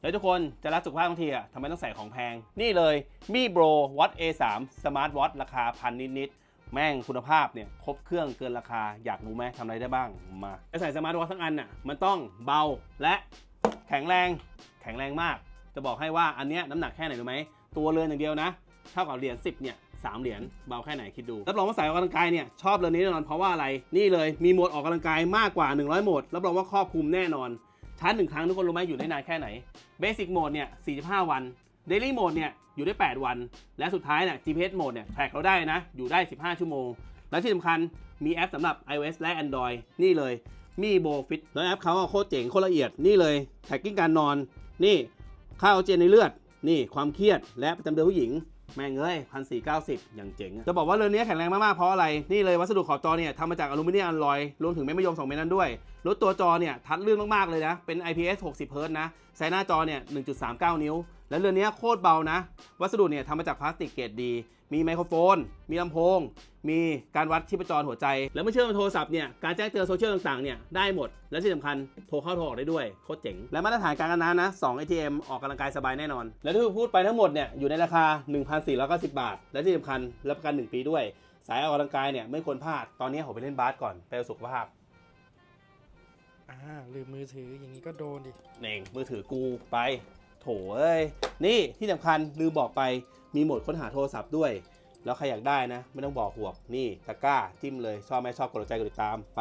แล้วทุกคนจะรักสุขภาพบางทีอะทำไมต้องใส่ของแพง นี่เลยมีโบรวัต A3 สมาร์ทวอทราคาพันนิดๆ แม่งคุณภาพเนี่ยครบเครื่องเกินราคาอยากรู้ไหมทำอะไรได้บ้างมาจะใส่สมาร์ทวอททั้งอันน่ะมันต้องเบาและแข็งแรงแข็งแรงมาก จะบอกให้ว่าอันเนี้ยน้ำหนักแค่ไหนรู้ไหมตัวเรือนอย่างเดียวนะเท่ากับเหรียญ10เนี่ยสามเหรียญเบาแค่ไหนคิดดูรับรองว่าสายออกกำลังกายเนี่ยชอบเรือนนี้แน่นอนเพราะว่าอะไรนี่เลยมีโหมดออกกำลังกายมากกว่า 100โหมดรับรองว่าครอบคลุมแน่นอน ชาร์จหนึ่งครั้งทุกคนรู้ไหมอยู่ได้นานแค่ไหนเบสิกโหมดเนี่ย 45 วันเดลี่โหมดเนี่ยอยู่ได้ 8 วัน และสุดท้ายเนี่ย GPS โหมดเนี่ยแทร็กเราได้นะ อยู่ได้ 15 ชั่วโมง และที่สำคัญมีแอปสำหรับ iOS และ Android นี่เลยมีโบฟิตแล้วแอปเขาโคตรเจ๋งโคตรละเอียดนี่เลยแท็กกิ้งการนอน นี่ค่าออกซิเจนในเลือด นี่ความเครียดและประจำเดือนผู้หญิง แม่งเอ้ยพันสี่เก้าสิบอย่างเจ๋งจะบอกว่าเรือนนี้แข็งแรงมาก ๆ เพราะอะไร นี่เลยวัสดุขอบจอเนี่ยทำมาจากอลูมิเนียมอลลอย รวมถึงเม็ดมะยม2เม็ดนั้นด้วยรถตัวจอเนี่ยทัดเลื่อนมาก ๆ เลยนะ เป็น IPS 60 Hz นะไซส์หน้าจอเนี่ย1.39 นิ้ว และเรือนนี้โคตรเบานะ วัสดุเนี่ยทำมาจากพลาสติกเกรดดี มีไมโครโฟน มีลำโพง มีการวัดชีพจรหัวใจ แล้วไม่เชื่อมโทรศัพท์เนี่ย การแจ้งเตือนโซเชียลต่างๆเนี่ยได้หมด และที่สำคัญโทรเข้าโทรออกได้ด้วยโคตรเจ๋ง และมาตรฐานการกันน้ำนะ 2 ATM ออกกำลังกายสบายแน่นอน และที่พูดไปทั้งหมดเนี่ยอยู่ในราคา 1,490 บาท และที่สำคัญรับประกัน 1 ปีด้วย สายออกกำลังกายเนี่ยไม่ควรพลาด ตอนนี้ผมไปเล่นบาสก่อนไปเอาสุขภาพอ่าลืมมือถืออย่างนี้ก็โดนดิเน่งมือถือกูไป โถเอ้ยนี่ที่สำคัญลืมบอกไป มีโหมดค้นหาโทรศัพท์ด้วย แล้วใครอยากได้นะ ไม่ต้องบอกห่วงนี่ตะกร้าจิ้มเลยชอบไหมชอบกดใจกดติดตามไป